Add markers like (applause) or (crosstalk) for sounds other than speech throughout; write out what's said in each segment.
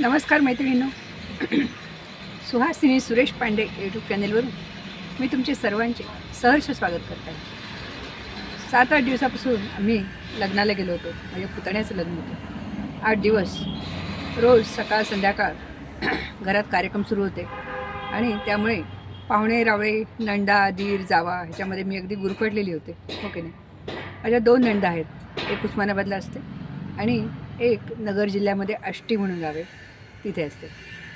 नमस्कार मैत्रिणींनो. सुहासिनी सुरेश पांडे यूट्यूब चॅनेलवरून मी तुमचे सर्वांचे सहर्ष स्वागत करत आहे. सात आठ दिवसापासून आम्ही लग्नाला गेलो होतो. माझ्या पुतण्याचं लग्न होतं. आठ दिवस रोज सकाळ संध्याकाळ घरात कार्यक्रम सुरू होते. आणि त्यामुळे पाहुणे रावळे नंडा दीर जावा ह्याच्यामध्ये मी अगदी गुरफटलेली होते. हो की नाही? माझ्या दोन नंडा आहेत. एक उस्मानाबादला असते आणि एक नगर जिल्ह्यामध्ये आष्टी म्हणून गावे तिथे असते.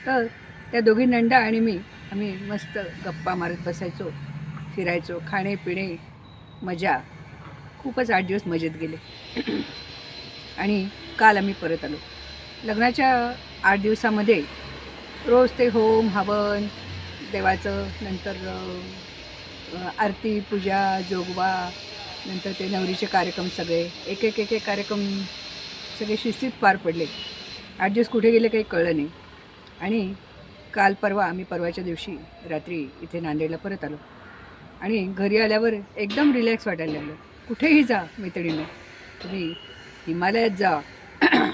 तर त्या दोघी नंदा आणि मी आम्ही मस्त गप्पा मारत बसायचो फिरायचो खाणे पिणे मजा. खूपच आठ दिवस मजेत गेले. आणि काल आम्ही परत आलो. लग्नाच्या आठ दिवसामध्ये रोज ते होम हवन देवाचं नंतर आरती पूजा जोगवा नंतर ते नवरीचे कार्यक्रम सगळे. एक एक एक एक कार्यक्रम सगळे शिस्तीत पार पडले. ॲडजस्ट कुठे गेले काही कळलं नाही. आणि काल परवा आम्ही परवाच्या दिवशी रात्री इथे नांदेडला परत आलो. आणि घरी आल्यावर एकदम रिलॅक्स वाटायला लागलं. कुठेही जा मैत्रिणीनं तुम्ही हिमालयात जा. (clears throat)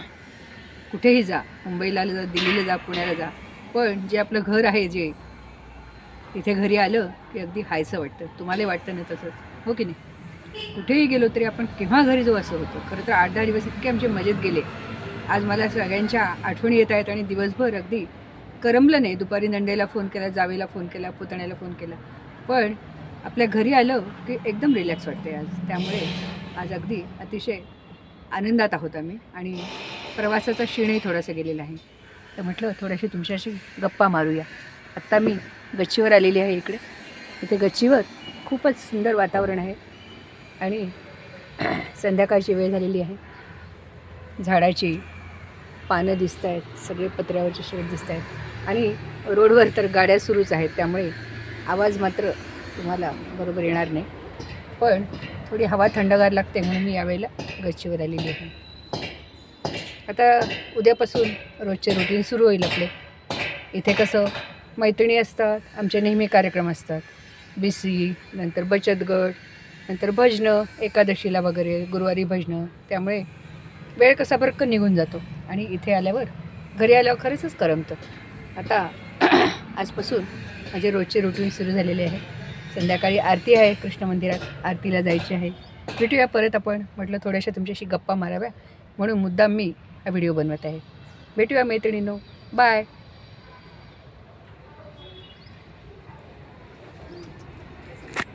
कुठेही जा. मुंबईला जा दिल्लीला जा पुण्याला जा. पण जे आपलं घर आहे जे तिथे घरी आलं की अगदी हायसं वाटतं. तुम्हाला वाटतं ना तसंच हो की नाही? कुठेही गेलो तरी आपण केव्हा घरी जाऊ असं होतं. खरं तर आठ दहा दिवस इतके आमचे मजेत गेले. आज मला सगळ्यांच्या आठवणी येत आहेत आणि दिवसभर अगदी करमलं नाही. दुपारी नंडेला फोन केला जावेला फोन केला पुतण्याला फोन केला. पण आपल्या घरी आलं की एकदम रिलॅक्स वाटते आज. त्यामुळे आज अगदी अतिशय आनंदात आहोत आम्ही आणि प्रवासाचा क्षीणही थोडासा गेलेला आहे. तर म्हटलं थोड्याशी तुमच्याशी गप्पा मारूया. आत्ता मी गच्चीवर आलेली आहे इकडे. इथे गच्चीवर खूपच सुंदर वातावरण आहे. आणि संध्याकाळची वेळ झालेली आहे. झाडाची पानं दिसत आहेत सगळे पत्र्यावरचे शेड दिसत आहेत. आणि रोडवर तर गाड्या सुरूच आहेत त्यामुळे आवाज मात्र तुम्हाला बरोबर येणार नाही. पण थोडी हवा थंडगार लागते म्हणून मी यावेळेला गच्चीवर आलेली आहे. आता उद्यापासून रोजचे रुटीन सुरू होईल आपले. इथे कसं मैत्रिणी असतात आमचे नेहमी कार्यक्रम असतात. बी सी नंतर बचत गट नंतर भजनं एकादशीला वगैरे गुरुवारी भजनं त्यामुळे वेळ कसा बरकन निघून जातो. आणि इथे आल्यावर घरी आल्यावर खरंच करमतं. आता (clears throat) आजपासून माझे रोजचे रुटीन सुरू झालेले आहे. संध्याकाळी आरती आहे कृष्ण मंदिरात. आरतीला जायची आहे. भेटूया परत आपण. म्हटलं थोड्याशा तुमच्याशी गप्पा माराव्या. म्हणून मुद्दाम मी हा व्हिडिओ बनवत आहे. भेटूया मैत्रिणींनो. बाय.